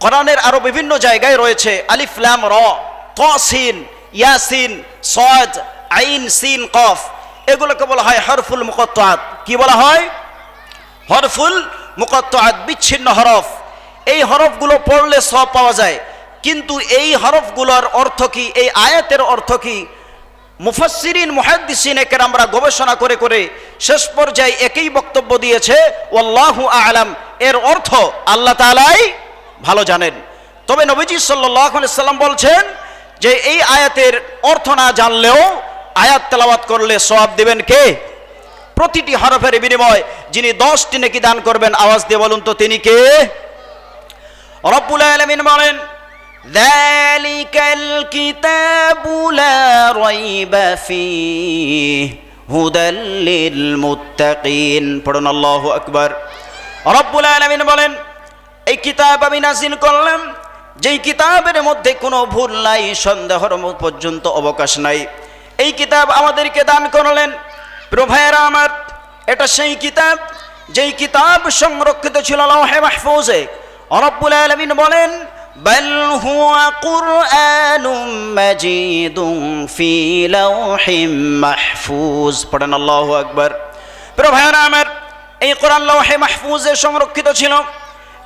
কোরআনের আরও বিভিন্ন জায়গায় রয়েছে আলিফ, লাম, র তসিন ইয়াসিন, সদ, আইন, সিন, কফ। এগুলোকে বলা হয় হরফুল মুকত্তাত কি বলা হয়? হরফুল মুকত্তাত বিচ্ছিন্ন হরফ। এই হরফগুলো পড়লে সব পাওয়া যায়। কিন্তু এই হরফগুলোর অর্থ কি? এই আয়াতের অর্থ কি? মুফাসসিরিন, মুহাদ্দিসিন একের আমরা গবেষণা করে করে শেষ পর্যায়ে একই বক্তব্য দিয়েছে ওল্লাহু আলাম। এর অর্থ আল্লাহ তাআলাই ভালো জানেন তবে নবীজি সাল্লাল্লাহু আলাইহি সাল্লাম বলছেন যে এই আয়াতের অর্থ না জানলেও আয়াত তেলাওয়াত করলে সওয়াব দিবেন কে প্রতিটি হরফের বিনিময় যিনি দশটি নেকি দান করবেন আওয়াজ দিয়ে বলুন তো তিনি কে রব্বুল আলামিন বলেন ذلك الكتاب لا ريب فيه هدى للمتقين পড়ুন আল্লাহু আকবার রব্বুল আলামিন বলেন এই কিতাব আমি নাজিল করলাম যেই কিতাবের মধ্যে কোনো ভুল নাই সন্দেহর পর্যন্ত অবকাশ নাই এই কিতাব আমাদেরকে দান করলেন প্রভায়েরা আমার এটা সেই কিতাব যেই কিতাব সংরক্ষিত ছিল লৌহে মাহফুজে রব্বুল আলামিন বলেন بل هو قرآن مجيد في لوح محفوظ পড়েন আল্লাহু আকবার প্রভায়েরা আমার এই কোরআন লৌহে মাহফুজে সংরক্ষিত ছিল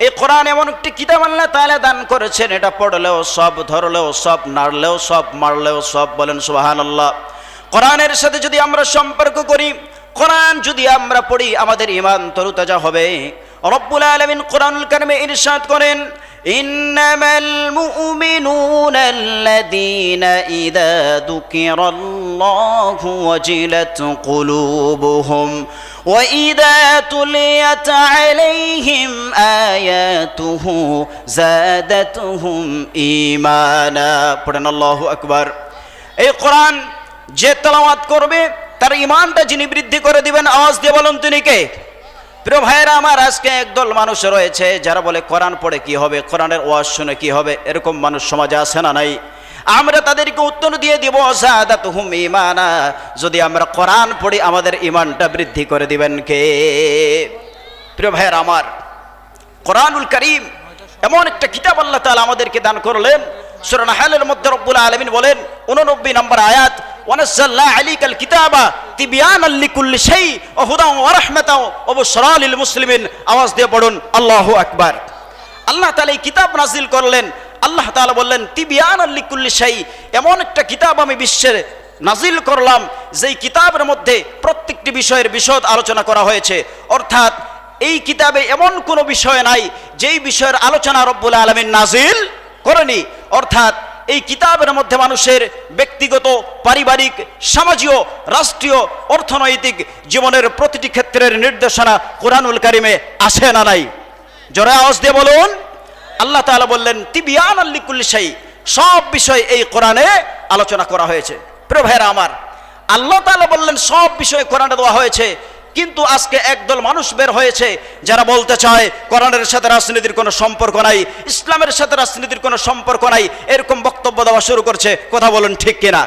এই কোরআন এমন একটি কিতাব আল্লাহ তাহলে দান করেছেন, এটা পড়লেও সব, ধরলেও সব, নাড়লেও সব, মারলেও সব, বলেন সুবহানাল্লাহ। কোরআনের সাথে যদি আমরা সম্পর্ক করি, কোরআন যদি আমরা পড়ি, আমাদের ইমান তরুতাজা হবে। রব্বুল আলামিন কোরআনুল কারিমে ইরশাদ করেন إنما المؤمنون الذين إذا ذكر الله وجلت قلوبهم وإذا تليت عليهم آياته زادتهم إيمانا পড়েন আল্লাহু আকবার এই কোরআন যে তেলাওয়াত করবে তার ইমানটা যিনি বৃদ্ধি করে দিবেন আওয়াজ দিয়ে বলুন তিনি কে প্রিয় ভাইয়েরা, আমার আজকে একদল মানুষ রয়েছে, যারা বলে কোরআন পড়ে কি হবে, কোরআনের ওয়াজ শুনে কি হবে, এরকম মানুষ সমাজে আসে না নাই? আমরা তাদেরকে উত্তর দিয়ে দিব জাদাত হুম ইমানা যদি আমরা কোরআন পড়ি, আমাদের ইমানটা বৃদ্ধি করে দিবেন কে? প্রিয় ভাইয়েরা, আমার কোরআনুল করিম এমন একটা কিতাব আল্লাহ তাআলা আমাদেরকে দান করলেন মধ্যে রব্বুল আলামিন বলেন 89 নম্বর আয়াত কিতাবা আওয়াজ দিয়ে আল্লাহু এই কিতাব নাজিল করলেন। বললেন এমন একটা কিতাব আমি বিশ্বের নাজিল করলাম, যেই কিতাবের মধ্যে প্রত্যেকটি বিষয়ের বিশদ আলোচনা করা হয়েছে। অর্থাৎ, এই কিতাবে এমন কোনো বিষয় নাই, যেই বিষয়ের আলোচনা রব্বুল আলমিন নাজিল করেনি। অর্থাৎ এই কিতাবের মধ্যে মানুষের ব্যক্তিগত, পারিবারিক, সামাজিক, রাষ্ট্রীয়, অর্থনৈতিক জীবনের প্রতিটি ক্ষেত্রের নির্দেশনা কোরআনুল কারিমে আসে না নাই। জোরে আওয়াজ দিয়ে বলুন, আল্লাহ তাআলা বললেন তিবিয়ান আল্লিকুল্লি শাই সব বিষয় এই কোরআনে আলোচনা করা হয়েছে। প্রিয় ভাইরা আমার, আল্লাহ তাআলা বললেন, সব বিষয়ে কোরআনে দেওয়া হয়েছে। কিন্তু আজকে একদল মানুষ বের হয়েছে যারা বলতে চায়, কোরআনের সাথে রাজনীতির কোনো সম্পর্ক নাই, ইসলামের সাথে রাজনীতির কোনো সম্পর্ক নাই, এরকম বক্তব্য দেওয়া শুরু করছে, কথা বলুন ঠিক কিনা?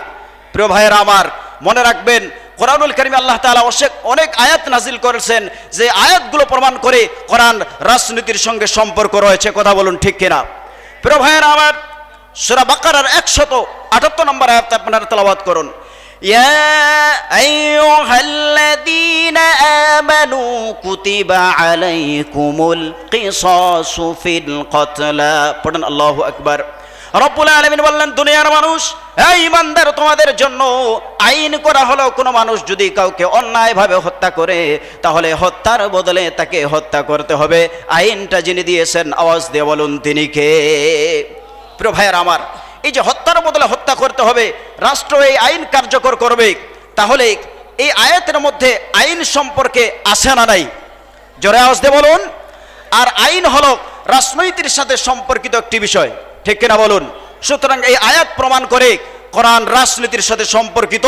প্রিয় ভাইয়েরা আমার, মনে রাখবেন, কোরআনুল করিম আল্লাহ তাআলা অনেক অনেক আয়াত নাজিল করেছেন, যে আয়াতগুলো প্রমাণ করে কোরআন রাজনীতির সঙ্গে সম্পর্ক রয়েছে, কথা বলুন ঠিক কিনা? প্রিয় ভাইয়েরা আমার, সূরা বাকারার একশত আটাত্তর নম্বর আয়াত আপনারা তেলাওয়াত করুন। يا أيها الذين آمنوا كتب عليكم القصاص في القتلى পড়েন আল্লাহু আকবার রব্বুল আলামিন বললেন দুনিয়ার মানুষ এই ইমানদার তোমাদের জন্য আইন করা হলো কোনো মানুষ যদি কাউকে অন্যায়ভাবে হত্যা করে তাহলে হত্যার বদলে তাকে হত্যা করতে হবে আইনটা যিনি দিয়েছেন আওয়াজ দিয়ে বলুন তিনি কে প্রিয় ভাইয়ের আমার এই যে হত্যার বদলে হত্যা করতে হবে রাষ্ট্র এই আইন কার্যকর করবে, তাহলে এই আয়াতের মধ্যে আইন সম্পর্কে আসে না নাই। জোরে দিয়ে বলুন। আর আইন হলো রাজনৈতিক সাথে সম্পর্কিত একটি বিষয়। ঠিক কিনা বলুন? সুতরাং এই আয়াত প্রমাণ করে কোরআন রাজনীতির সাথে সম্পর্কিত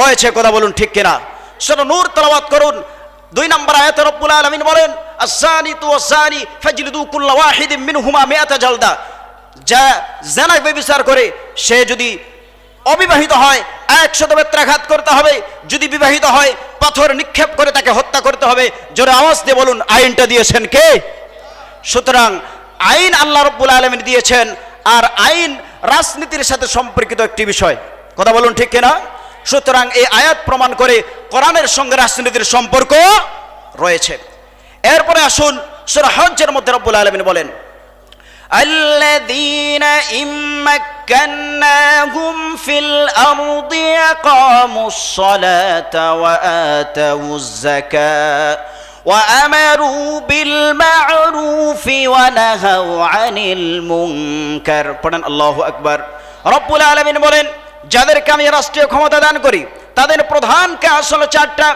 রয়েছে কথা বলুন ঠিক কিনা। সেটা নূর তেলাওয়াত করুন। দুই নম্বর আয়াতে রব্বুল আলামিন বলেন আসানি তু আসানি ফাজলিদু কুল্লা ওয়াহিদিন মিনহুমা মিআতা জালদা। যা জেনায় বেবিচার করে, সে যদি অবিবাহিত হয়, একশত বেত্রাঘাত করতে হবে। যদি বিবাহিত হয়, পাথর নিক্ষেপ করে তাকে হত্যা করতে হবে। জোরে আওয়াজ দিয়ে বলুন, আইনটা দিয়েছেন কে? সুতরাং আইন আল্লাহ রব্বুল আলমিন দিয়েছেন, আর আইন রাজনীতির সাথে সম্পর্কিত একটি বিষয়। কথা বলুন ঠিক কিনা? সুতরাং এই আয়াত প্রমাণ করে কোরআনের সঙ্গে রাজনীতির সম্পর্ক রয়েছে। এরপরে আসুন, সুরা হজ্জের মধ্যে রব্বুল আলমিন বলেন الذين إن مكناهم في الأرض أقاموا الصلاة وآتوا الزكاة وأمروا بالمعروف ونهوا عن المنكر পড়েন আল্লাহ আকবার রব্বুল আলমিন বলেন যাদেরকে আমি রাষ্ট্রীয় ক্ষমতা দান করি তাদের প্রধান কাজ হলো চারটা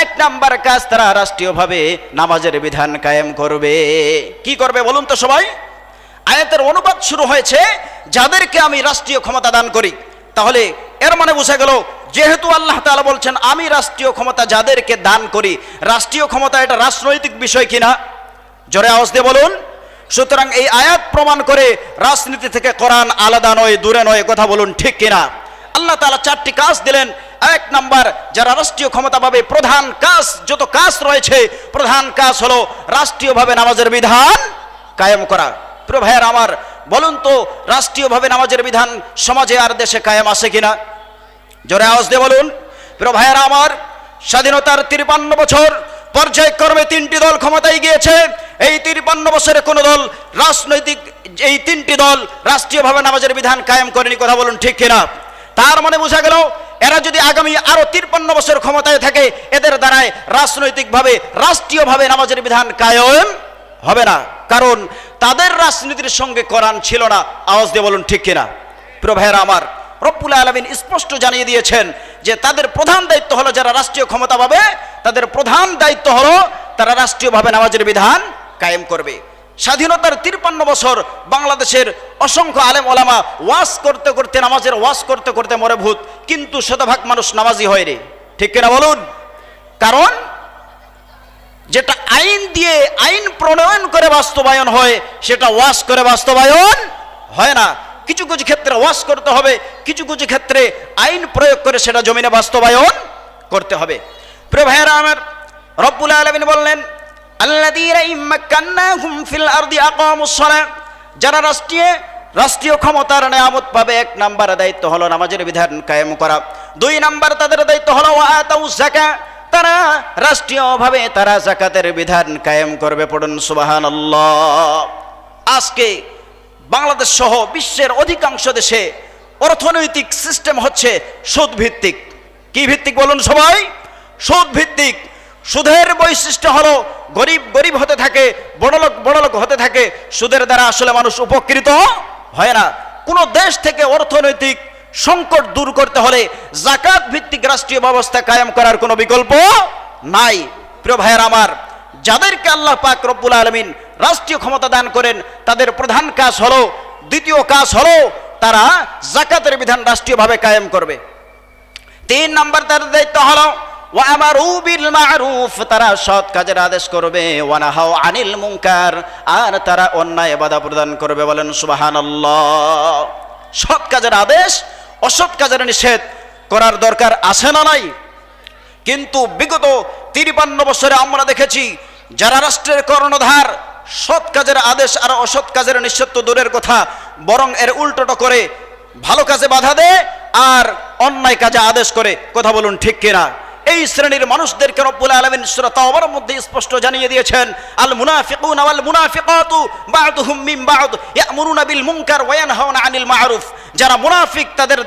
এক নাম্বার কাজ তারা রাষ্ট্রীয়ভাবে নামাজের বিধান কায়েম করবে কি করবে বলুন তো সবাই আয়াতের অনুবাদ শুরু হয়েছে, যাদেরকে আমি রাষ্ট্রীয় ক্ষমতা দান করি। তাহলে এর মানে বোঝা গেল, যেহেতু আল্লাহ তাআলা বলছেন, আমি রাষ্ট্রীয় ক্ষমতা যাদেরকে দান করি, রাষ্ট্রীয় ক্ষমতা এটা রাজনৈতিক বিষয় কিনা? জোরে আওয়াজ দিয়ে বলুন। সুতরাং এই আয়াত প্রমাণ করে রাজনীতি থেকে কোরআন আলাদা নয়, দূরে নয়, কথা বলুন ঠিক কিনা? আল্লাহ তাআলা চারটি কাজ দিলেন। এক নাম্বার, যারা রাষ্ট্রীয় ক্ষমতা পাবে, প্রধান কাজ, যত কাজ রয়েছে, প্রধান কাজ হলো রাষ্ট্রীয়ভাবে নামাজের বিধান কায়েম করা। প্রিয় ভাইয়ের আমার, বলুন তো, রাষ্ট্রীয়ভাবে নামাজের বিধান সমাজে আর দেশে কায়েম আছে কিনা? জোরে আওয়াজ দিয়ে বলুন প্রিয় ভাইয়েরা আমার, স্বাধীনতার তিরপান্ন বছর পর্যায়ক্রমে তিনটি দল ক্ষমতায় গিয়েছে। এই তিরপান্ন বছরে কোন দল রাজনৈতিক, এই তিনটি দল রাষ্ট্রীয়ভাবে নামাজের বিধান কায়েম করেনি, কথা বলুন ঠিক কিনা? তার মানে বোঝা গেল, এরা যদি আগামী আরও তিরপান্ন বছর ক্ষমতায় থাকে, এদের দ্বারায় রাজনৈতিকভাবে, রাষ্ট্রীয়ভাবে নামাজের বিধান কায়েম হবে না। কারণ তাদের রাজনীতির সঙ্গে কোরআন ছিল না। আওয়াজ দিয়ে বলুন, ঠিক কিনা? প্রিয় ভাইয়েরা আমার, রব্বুল আলমিন স্পষ্ট জানিয়ে দিয়েছেন যে তাদের প্রধান দায়িত্ব হলো যারা রাষ্ট্রীয় ক্ষমতা পাবে, তাদের প্রধান দায়িত্ব হলো তারা রাষ্ট্রীয়ভাবে নামাজের বিধান কায়েম করবে। স্বাধীনতার তিরপান্ন বছর বাংলাদেশের অসংখ্য আলেম ওলামা ওয়াজ করতে করতে, নামাজের ওয়াজ করতে করতে মরে ভূত কিন্তু শতভাগ মানুষ নামাজি হয় রে ঠিক কিনা বলুন? কারণ যেটা আইন দিয়ে আইন প্রণয়ন করে বাস্তবায়ন হয়, সেটা ওয়াশ করে বাস্তবায়ন হয় না। কিছু কিছু ক্ষেত্রে ওয়াশ করতে হবে, কিছু কিছু ক্ষেত্রে আইন প্রয়োগ করে সেটা জমিনে বাস্তবায়ন করতে হবে। প্রিয় ভাইয়েরা আমার, রব্বুল আলমিন বললেন যারা রাষ্ট্রীয় রাষ্ট্রীয় ক্ষমতার নেয়ামত পাবে, এক নাম্বার দায়িত্ব হলো নামাজের বিধান কায়েম করা। দুই নাম্বার তাদের দায়িত্ব হলো ওয়াতাউ যাকাত তারা রাষ্ট্রীয়ভাবে তারা জাকাতের বিধান কায়েম করবে, পড়ুন সুবাহান আজকে বাংলাদেশ সহ বিশ্বের অধিকাংশ দেশে অর্থনৈতিক সিস্টেম হচ্ছে সুদ ভিত্তিক কি ভিত্তিক বলুন সবাই? সুদ ভিত্তিক সুদের বৈশিষ্ট্য হলো গরিব গরিব হতে থাকে, বড়লোক বড়লোক হতে থাকে, সুদের দ্বারা আসলে মানুষ উপকৃত হয় না। কোনো দেশ থেকে অর্থনৈতিক সংকট দূর করতে হলে জাকাত ভিত্তিক রাষ্ট্রীয় ব্যবস্থা কায়েম করার কোনো বিকল্প নাই। প্রিয় ভাইয়ের আমার, যাদেরকে আল্লাহ পাক রব্বুল আলমিন রাষ্ট্রীয় ক্ষমতা দান করেন, তাদের প্রধান কাজ হলো, দ্বিতীয় কাজ হলো, তারা জাকাতের বিধান রাষ্ট্রীয়ভাবে কায়েম করবে। তিন নম্বর তার দায়িত্ব হলো তারা সৎ কাজের আদেশ করবে ওয়ানাহাও আনিল মুনকার, আর তারা অন্যায় বাধা প্রদান করবে বলেন সুবহানাল্লাহ। সৎ কাজের আদেশ অসৎ কাজের নিষেধ করার দরকার আছে না নাই? কিন্তু বিগত তিরিপান্ন বছরে আমরা দেখেছি, যারা রাষ্ট্রের কর্ণধার, সৎ কাজের আদেশ আর অসৎ কাজের নিষেধ তো দূরের কথা, বরং এর উল্টোটা করে ভালো কাজে বাধা দেয় আর অন্যায় কাজে আদেশ করে। কথা বলুন ঠিক কিনা? এই শ্রেণির মানুষদেরকে রব্বুল আলামিন সূরা তাওবার মধ্যে স্পষ্ট জানিয়ে দিয়েছেন, আল মুনাফিকুন ওয়াল মুনাফিকাতু বা'দুহুম মিন বা'দ ইয়ামুরুনা বিল মুনকার ওয়া ইয়ানহাউনা আনিল মা'রুফ। যারা মুনাফিক, তাদের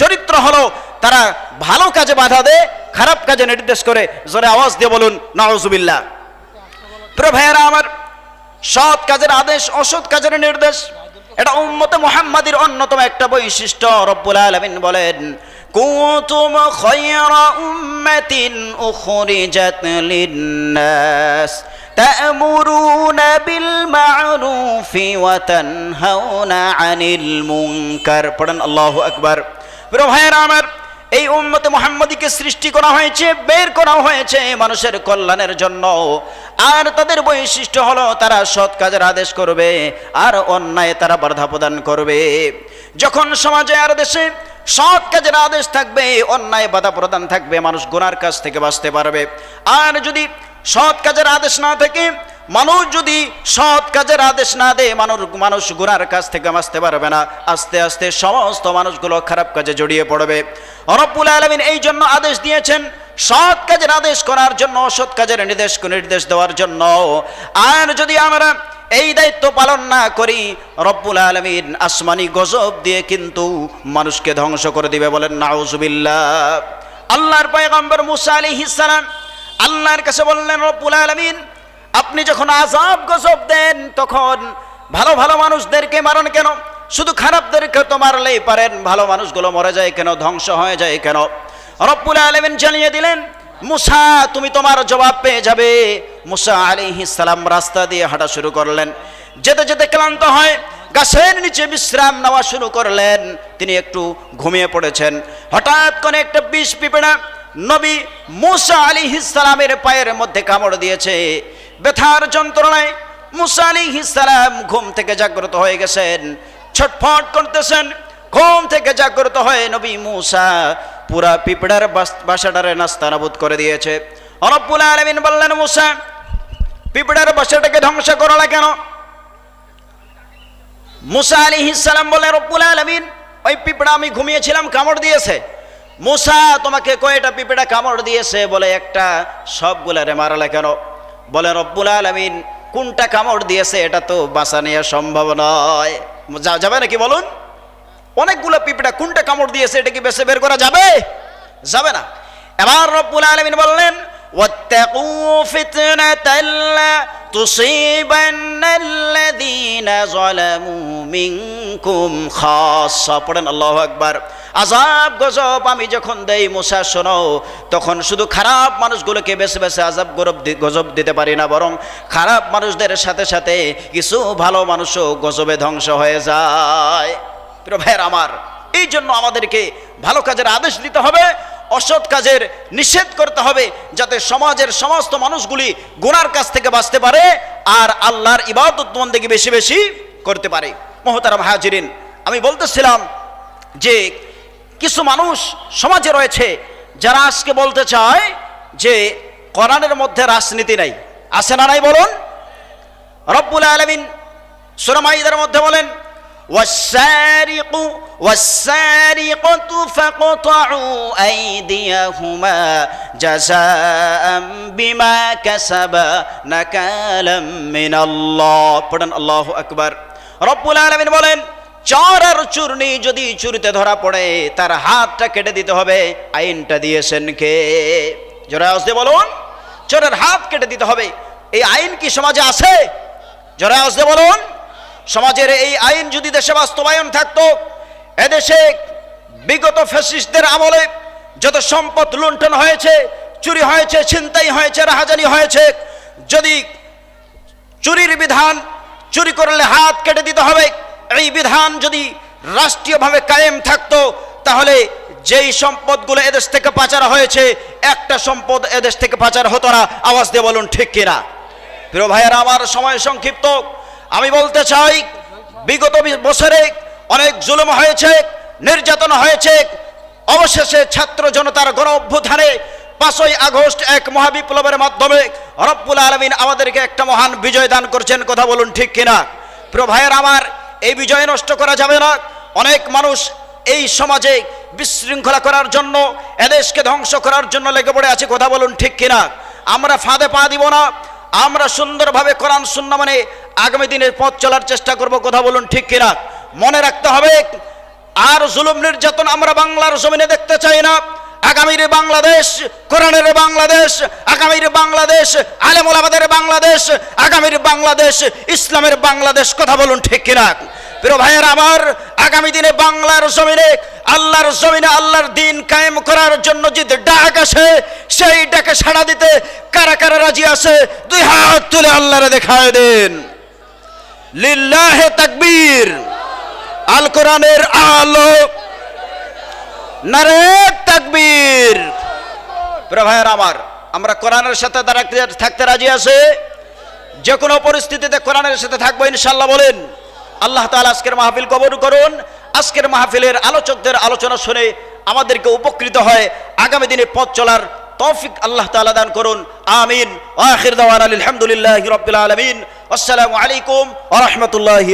চরিত্র হলো তারা ভালো কাজে বাধা দেয় খারাপ কাজে নির্দেশ করে। জোরে আওয়াজ দিয়ে বলুন, নাউজুবিল্লাহ। প্রিয় ভাইয়েরা, আমার সৎ কাজের আদেশ, অসৎ কাজের নির্দেশ, এটা উম্মতে মুহাম্মাদির অন্যতম একটা বৈশিষ্ট্য, রব্বুল আলামিন বলেন। কুতুম খায়রা উম্মাতিন উখরিজাত লিন-নাস تأمرون بالمعروف وتنهون عن المنكر পড়েন আল্লাহু আকবার প্রিয় ভাইয়েরা আমার এই উম্মতে মোহাম্মদীকে সৃষ্টি করা হয়েছে বের করা হয়েছে মানুষের কল্যাণের জন্য আর তাদের বৈশিষ্ট্য হলো তারা সৎ কাজের আদেশ করবে আর অন্যায় তারা বাধা প্রদান করবে যখন সমাজে আর দেশে সৎ কাজের আদেশ থাকবে, অন্যায় বাধা প্রদান থাকবে, মানুষ গুনার কাছ থেকে বাঁচতে পারবে। আর যদি সৎ কাজের আদেশ না থাকে, মানুষ যদি সৎ কাজের আদেশ না দেয়, মানুষ মানুষ গুনার কাছ থেকে বাঁচতে পারবে না। আস্তে আস্তে সমস্ত মানুষগুলো খারাপ কাজে জড়িয়ে পড়বে। রব্বুল আলমিন এই জন্য আদেশ দিয়েছেন, সৎ কাজের আদেশ করার জন্য, অসৎ কাজের নির্দেশ নির্দেশ দেওয়ার জন্য। আর যদি আমরা এই দায়িত্ব পালন না করি, রব্বুল আলমিন আসমানি গজব দিয়ে কিন্তু মানুষকে ধ্বংস করে দিবে বলেন, নাউজুবিল্লাহ। আল্লাহর পয়গম্বর মুসা আলী সালাম আল্লাহর কাছে বললেন, রব্বুল আলমিন, আপনি যখন আজাব গজব দেন, তখন ভালো ভালো মানুষদেরকে মারেন কেন? শুধু খারাপদেরকে তো মারলেই পারেন, ভালো মানুষগুলো মরে যায় কেন? ধ্বংস হয়ে যায় কেন? রব্বুল আলমিন জানিয়ে দিলেন মুসা, তুমি তোমার জবাব পেয়ে যাবে। মুসা আলিহিস সালাম রাস্তা দিয়ে হাঁটা শুরু করলেন। যেতে যেতে ক্লান্ত হয়, গাছের নিচে বিশ্রাম নেওয়া শুরু করলেন। তিনি একটু ঘুমিয়ে পড়েছেন। হঠাৎ করে একটা বিষ পিপেড়া নবী মুসা আলী সালামের পায়ের মধ্যে কামড় দিয়েছে। ব্যথার যন্ত্রণায় মুসা আলী সালাম ঘুম থেকে জাগ্রত হয়ে গেছেন। ছটফট করতেছেন। ঘুম থেকে জাগ্রত হয়ে নবী মুসা। পুরা পিঁপড়ার বাস- বাসাটারে নাস্তানাবুদ করে দিয়েছে। অরব্বুল আলমিন বললেন, মুসা, পিঁপড়ার বাসাটাকে ধ্বংস করলা কেন? মুসা আলী সালাম বলে রব্বুল আলমিন, ওই পিঁপড়া আমি ঘুমিয়েছিলাম, কামড় দিয়েছে। মুসা, তোমাকে কয়টা পিঁপড়া কামড় দিয়েছে বলে একটা সবগুলারে মারালে কেন? বলে রব্বুল আলমিন, কোনটা কামড় দিয়েছে এটা তো বাঁচা নেওয়া সম্ভব নয়। যাবে নাকি বলুন? অনেকগুলো পিঁপড়া কোনটা কামড় দিয়েছে এটা কি বেছে বের করা যাবে যাবে না এবার রব্বুল আলমিন বললেন واتقوا فتنة لا تصيبن الذين ظلموا منكم خاصة পড়েন আল্লাহু আকবার আজাব গজব আমি যখন দেই মুসা শোনো তখন শুধু খারাপ মানুষগুলোকে বেছে বেছে আজাব গরব দি- গজব দিতে পারি না বরং খারাপ মানুষদের সাথে সাথে কিছু ভালো মানুষও গজবে ধ্বংস হয়ে যায় প্রিয় ভাইয়ের আমার, এই জন্য আমাদেরকে ভালো কাজের আদেশ দিতে হবে, অসৎ কাজের নিষেধ করতে হবে, যাতে সমাজের সমস্ত মানুষগুলি গুনার কাছ থেকে বাঁচতে পারে আর আল্লাহর ইবাদত বন্দেগী বেশি বেশি করতে পারে। মহতারাম হাজিরিন, আমি বলতেছিলাম যে কিছু মানুষ সমাজে রয়েছে যারা আজকে বলতে চায় যে কোরআনের মধ্যে রাজনীতি নাই। আছে না নাই বলুন? রব্বুল আলমিন সুরমাইদের মধ্যে বলেন والسارق والسارقة فاقطعوا أيديهما جزاء بما كسبا نكالا من الله পড়েন আল্লাহু আকবার রব্বুল আলামিন বলেন চর আর চূর্ণি যদি চুরিতে ধরা পড়ে তার হাতটা কেটে দিতে হবে আইনটা দিয়েছেন কে জোরে আওয়াজ দিয়ে বলুন চোরের হাত কেটে দিতে হবে এই আইন কি সমাজে আছে জোরে আওয়াজ দিয়ে বলুন সমাজের এই আইন যদি দেশে বাস্তবায়ন থাকত, এদেশে বিগত ফ্যাসিস্টদের আমলে যত সম্পদ লুণ্ঠন হয়েছে, চুরি হয়েছে, ছিনতাই হয়েছে, রাহাজানি হয়েছে, যদি চুরির বিধান চুরি করলে হাত কেটে দিতে হবে, এই বিধান যদি রাষ্ট্রীয়ভাবে কায়েম থাকতো, তাহলে যেই সম্পদগুলো এদেশ থেকে পাচার হয়েছে, একটা সম্পদ এদেশ থেকে পাচার হতো না। আওয়াজ দিয়ে বলুন, ঠিক কিনা? প্রিয় ভাইয়েরা, আমার সময় সংক্ষিপ্ত। আমি বলতে চাই, বিগত বছরে অনেক জুলুম হয়েছে, নির্যাতন হয়েছে। অবশেষে ছাত্র জনতার গণ অভ্যুত্থানে পাঁচই আগস্ট এক মহাবিপ্লবের মাধ্যমে রব্বুল আলমিন আমাদেরকে একটা মহান বিজয় দান করছেন, কথা বলুন ঠিক কিনা? প্রিয় ভাইয়ের আমার, এই বিজয় নষ্ট করা যাবে না। অনেক মানুষ এই সমাজে বিশৃঙ্খলা করার জন্য, এদেশকে ধ্বংস করার জন্য লেগে পড়ে আছে, কথা বলুন ঠিক কিনা? আমরা ফাঁদে পা দিব না। আমরা সুন্দরভাবে কোরআন শূন্য মানে আগামী দিনের পথ চলার চেষ্টা করব, কথা বলুন ঠিক কিনা? মনে রাখতে হবে, আর জুলুম নির্যাতন আমরা বাংলার জমিনে দেখতে চাই না। আগামীর বাংলাদেশ, কোরআনের বাংলাদেশ, আগামীর বাংলাদেশ, আলেমুল বাংলাদেশ, আগামীর বাংলাদেশ, ইসলামের বাংলাদেশ, কথা বলুন ঠিক কিনা? প্রিয় ভাইয়ের, আমার আগামী দিনে বাংলার জমিনে, আল্লাহর জমিনে আল্লাহর দিন কায়েম করার জন্য যে ডাক আসে, সেই ডাকে সাড়া দিতে কারা কারা রাজি আছে? দুই হাত তুলে আল্লাহরে দেখায় দেন। লিল্লাহে তাকবীর, আল কোরআনের আলো। নারে তাকবীর। প্রিয় ভাইয়ের, আমার, আমরা কোরআনের সাথে দাঁড়াতে থাকতে রাজি আছে। যে কোনো পরিস্থিতিতে কোরআনের সাথে থাকব ইনশাল্লাহ বলেন। আল্লাহ তালা আজকের মাহফিল কবর করুন। আজকের মাহফিলের আলোচকদের আলোচনা শুনে আমাদেরকে উপকৃত হয়। আগামী দিনে পথ চলার তৌফিক আল্লাহ তালা দান করুন। আমিন। আখির দাওয়ান আলহামদুলিল্লাহ রবিল আলমিন। আসসালামু আলাইকুম আ রহমতুল্লাহ